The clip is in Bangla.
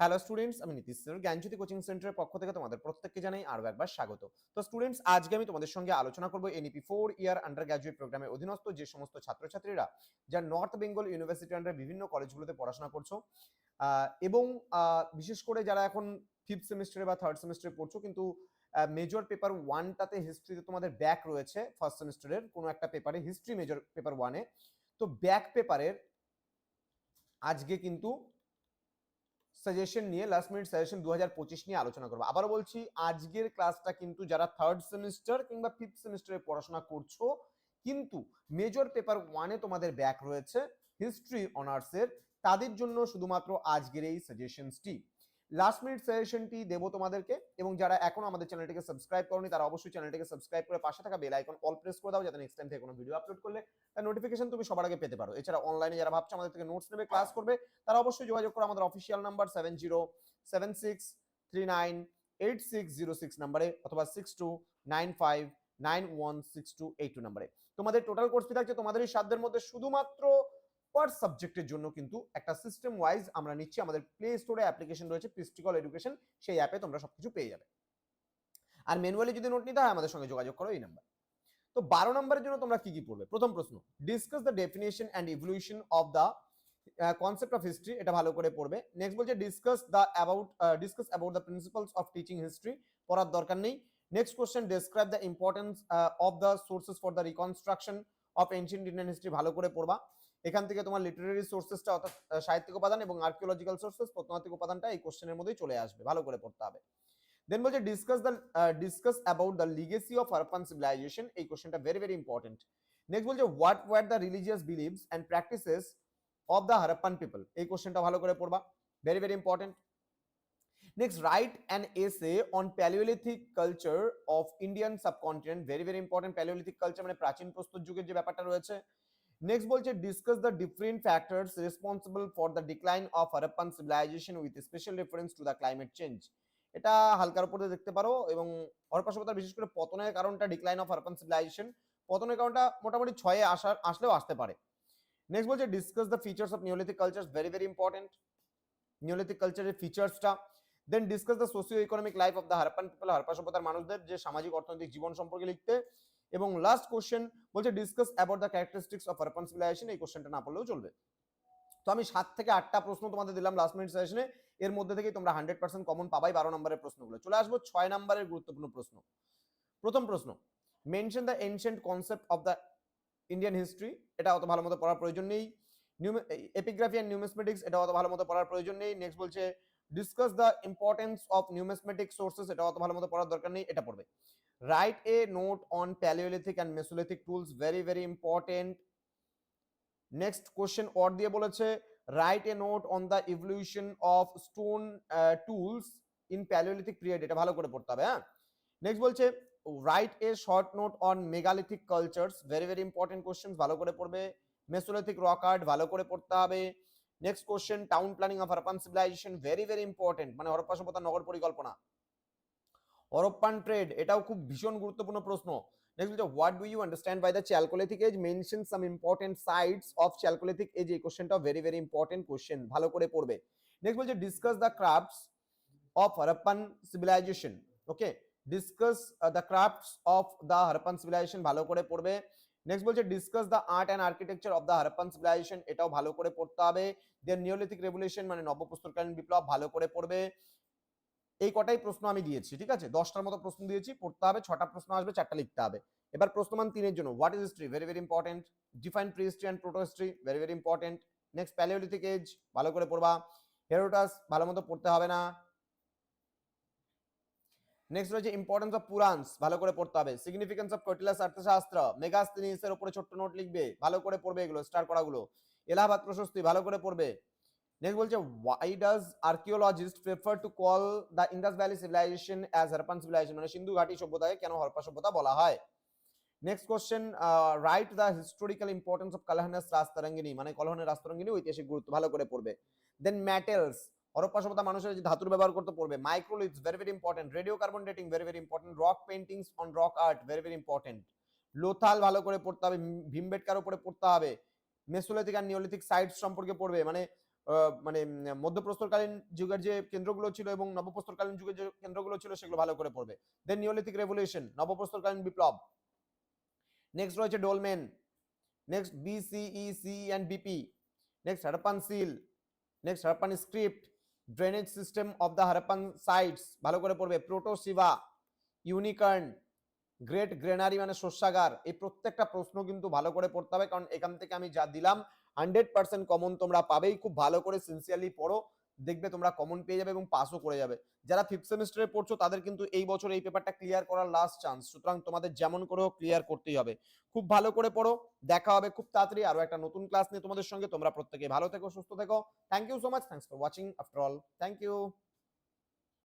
হ্যালো স্টুডেন্টস আমি নীতিশ স্যার জ্ঞানজ্যোতি কোচিং সেন্টারের পক্ষ থেকে তোমাদের প্রত্যেককে জানাই আরও একবার স্বাগত। তো স্টুডেন্টস আজকে আমি তোমাদের সঙ্গে আলোচনা করব NEP four year undergraduate প্রোগ্রামের অধীনস্থ যে সমস্ত ছাত্রছাত্রীরা যা নর্থ বেঙ্গল ইউনিভার্সিটি আন্ডার বিভিন্ন কলেজগুলোতে পড়াশোনা করছ এবং বিশেষ করে যারা এখন ফিফথ সেমিস্টারে বা থার্ড সেমিস্টারে পড়ছো, কিন্তু মেজর পেপার ওয়ানটাতে হিস্ট্রিতে তোমাদের ব্যাক রয়েছে ফার্স্ট সেমিস্টারের কোনো একটা পেপারে হিস্ট্রি মেজর পেপার ওয়ানে তো ব্যাক পেপারের আজকে কিন্তু সাজেশন নিয়ে লাস্ট মিনিট সাজেশন দু হাজার পঁচিশ নিয়ে আলোচনা করব। আবারও বলছি, আজকের ক্লাসটা কিন্তু যারা থার্ড সেমিস্টার কিংবা ফিফথ সেমিস্টারে পড়াশোনা করছ, কিন্তু মেজর পেপার ওয়ানে তোমাদের ব্যাক রয়েছে হিস্ট্রি অনার্সের তাদের জন্য শুধুমাত্র আজকের এই সাজেশনসটি লাস্ট মিনিট সাজেশনটি দেবো তোমাদেরকে এবং যারা এখনও আমাদের চ্যানেলটিকে সাবস্ক্রাইব করনি, তারা অবশ্যই চ্যানেলটিকে সাবস্ক্রাইব করে পাশে থাকা বেল আইকন অল প্রেস করে দাও যাতে নেক্সট টাইম থেকে কোনো ভিডিও আপলোড করলে তার নোটিফিকেশন তুমি সবার আগে পেতে পারো। এছাড়া অনলাইনে যারা ভাবছ আমাদের থেকে নোটস নেবে ক্লাস করবে, তারা অবশ্যই যোগাযোগ করো আমাদের official number seven zero seven six three nine eight six zero six নাম্বারে অথবা six two nine five nine one six two eight two নাম্বারে তোমাদের টোটাল কোর্স ফি থাকছে তোমাদের এই সাধ্যের মধ্যে শুধুমাত্র পার সাবজেক্টের জন্য কিন্তু একটা সিস্টেম ওয়াইজ আমরা নিচ্ছি। আমাদের প্লে স্টোরে অ্যাপ্লিকেশন রয়েছে পিস্টিকল এডুকেশন সেই অ্যাপে তোমরা সবকিছু পেয়ে যাবে। আর ম্যানুয়ালি যদি নোট নিতে হয়, আমাদের সঙ্গে যোগাযোগ করো এই নাম্বার তো বারো নম্বরের জন্য তোমরা কি কি পড়বে? প্রথম প্রশ্ন discuss the definition and evolution of the concept of history এটা ভালো করে পড়বে। নেক্সট বলছে discuss the about discuss about the principles of teaching history পড়ার দরকার নেই। Next question describe the importance of the sources for the reconstruction of ancient Indian history ভালো করে পড়বা। এখান থেকে তোমার লিটারেরি সোর্সেসটা অর্থাৎ সাহিত্যিক উপাদান এবং আর্কিওলজিক্যাল সোর্সেস প্রত্নতাত্ত্বিক উপাদানটা এই কোশ্চেনের মধ্যেই চলে আসবে। ভালো করে পড়তে হবে। দেন বলছে discuss the discuss about the legacy of Harappan civilisation এই কোশ্চেনটা ভেরি ভেরি ইম্পর্টেন্ট নেক্সট বলছে what were the religious beliefs and practices of the Harappan people এই কোশ্চেনটা ভালো করে পড়বা। Very very important next write an essay on Palaeolithic culture of Indian subcontinent very very important Palaeolithic culture মানে প্রাচীন প্রস্তর যুগের যে ব্যাপারটা রয়েছে। নেক্সট বলছে discuss the different factors responsible for the decline of Harappan civilisation with special reference to the climate change এটা হালকার উপরে দেখতে পারো এবং হরপ্পা সভ্যতার বিশেষ করে পতনের কারণটা ডিক্লাইন অফ হারাপ্পান সিভিলাইজেশন পতনের কারণটা মোটামুটি ছয়ে আসার আসলেও আসতে পারে। নেক্সট বলছে discuss the features of Neolithic culture very very important Neolithic কালচারের ফিচার্সটা then discuss the socio economic life of the Harappan people Harappa সভ্যতার মানুষদের, যে সামাজিক, অর্থনৈতিক জীবন সম্পর্কে লিখতে। এবং লাস্ট কোশ্চেন বলছে discuss about the characteristics of Harappan civilisation এই কোশ্চেনটা না পড়লেও চলবে। তো আমি সাত থেকে আটটা প্রশ্ন তোমাদের দিলাম লাস্ট মিনিট সেশনে এর মধ্যে থেকে তোমরা হান্ড্রেড পার্সেন্ট কমন পাবাই বারো নম্বরের প্রশ্নগুলো। চলে আসব ছয় নম্বরের গুরুত্বপূর্ণ প্রশ্ন। প্রথম প্রশ্ন mention the ancient concept of the Indian history এটা অত ভালো মতো পড়ার প্রয়োজন নেই। এপিগ্রাফি অ্যান্ড নিউমেসমেটিক্স এটা অত ভালো মতো পড়ার প্রয়োজন নেই। নেক্সট বলছে discuss the importance of numismatic sources এটা অত ভালো মতো পড়ার দরকার নেই, এটা পড়বে। Write a note on Palaeolithic and Mesolithic tools very very important next question or দিয়ে বলেছে write a note on the evolution of stone tools in Palaeolithic period এটা ভালো করে পড়তে হবে হ্যাঁ? নেক্সট বলছে write a short note on megalithic cultures very very important question ভালো করে পড়বে। মেসোলিথিক রক আর্ট ভালো করে পড়তে হবে। Next question town planning of Harappan civilisation very very important মানে হরপ্পা সভ্যতার নগর পরিকল্পনা। হরপ্পান ট্রেড এটাও খুব ভীষণ গুরুত্বপূর্ণ প্রশ্ন। নেক্সট বলছে what do you understand by the Chalcolithic age mention some important sites of Chalcolithic age এই কোশ্চেনটাও ভেরি ভেরি ইম্পর্টেন্ট কোশ্চেন ভালো করে পড়বে। নেক্সট বলছে discuss the crafts of Harappan civilisation okay discuss the crafts of the Harappan civilisation ভালো করে পড়বে। নেক্সট বলছে discuss the art and architecture of the Harappan civilisation এটাও ভালো করে পড়তে হবে। দেন নিওলিথিক রেভলিউশন মানে নবপ্রস্তরকালীন বিপ্লব ভালো করে পড়বে। এই কটাই প্রশ্ন আমি দিয়েছি, ঠিক আছে? দশটার মতো প্রশ্ন দিয়েছি, পড়তে হবে, ছটা প্রশ্ন আসবে, চারটা লিখতে হবে। এবার প্রশ্নমান তিনের জন্য what is history very very important define prehistory and protohistory very very important next Palaeolithic age ভালো করে পড়বা। হেরোটাস ভালো মতো পড়তে হবে না। নেক্সট রয়েছে ইম্পর্টেন্স অফ পুরাণস ভালো করে পড়তে হবে। Significance of Kautilya's Arthashastra Megasthenes এর উপরে ছোট্ট নোট লিখবে, ভালো করে পড়বে এগুলো স্টার করাগুলো। এলাহাবাদ প্রশস্তি, ভালো করে পড়বে। নেক্সট বলছে why does archaeologist prefer to call the Indus valley civilisation as Harappan civilisation মানে সিন্ধু ঘাটি সভ্যতাকে কেন হরপ্পা সভ্যতা বলা হয়? Next question write the historical importance of Kalhana's Rajatarangini মানে কলহনের রাস্তারঙ্গিনী ঐতিহাসিক গুরুত্ব, ভালো করে পড়বে। দেন ম্যাটেলস হরপ্পা সভ্যতা মানুষের যে ধাতুর ব্যবহার করতে পড়বে। Microliths very very important radiocarbon dating very very important rock paintings on rock art very very important Lothal ভালো করে পড়তে হবে ভীমবেটকার উপরে পড়তে হবে। মেসোলিথিক আর নিওলিথিক সাইটস সম্পর্কে পড়বে মানে মানে মধ্যপ্রস্তরকালীন যুগের যে কেন্দ্রগুলো ছিল এবং নবপ্রস্তরকালীন যুগের যে কেন্দ্রগুলো ছিল, সেগুলো ভালো করে পড়বে। দেন নিওলিথিক রেভলিউশন নবপ্রস্তরকালীন বিপ্লব। নেক্সট রয়েছে dolmen next BCE C and BP next Harappan seal next Harappan script drainage system of the Harappan sites ভালো করে পড়বে প্রোটোসিভা ইউনিকর্ন গ্রেট গ্রেনারি মানে শস্যাগার, এই প্রত্যেকটা প্রশ্ন কিন্তু ভালো করে পড়তে হবে, কারণ এখান থেকে আমি যা দিলাম হান্ড্রেড পার্সেন্ট কমন তোমরা পাবেই, খুব ভালো করে সিনসিয়ারলি পড়ো। দেখবে তোমরা কমন পেয়ে যাবে এবং পাসও করে যাবে। যারা ফিফথ সেমিস্টারে পড়ছো, তাদের কিন্তু এই বছর এই পেপারটা ক্লিয়ার করার লাস্ট চান্স সুতরাং তোমাদের যেমন করে হোক ক্লিয়ার করতেই হবে। খুব ভালো করে পড়ো, দেখা হবে খুব তাড়াতাড়ি আরও একটা নতুন ক্লাস নিয়ে তোমাদের সঙ্গে। তোমরা প্রত্যেকে ভালো থেকো, সুস্থ থেকো। Thank you so much thanks for watching after all thank you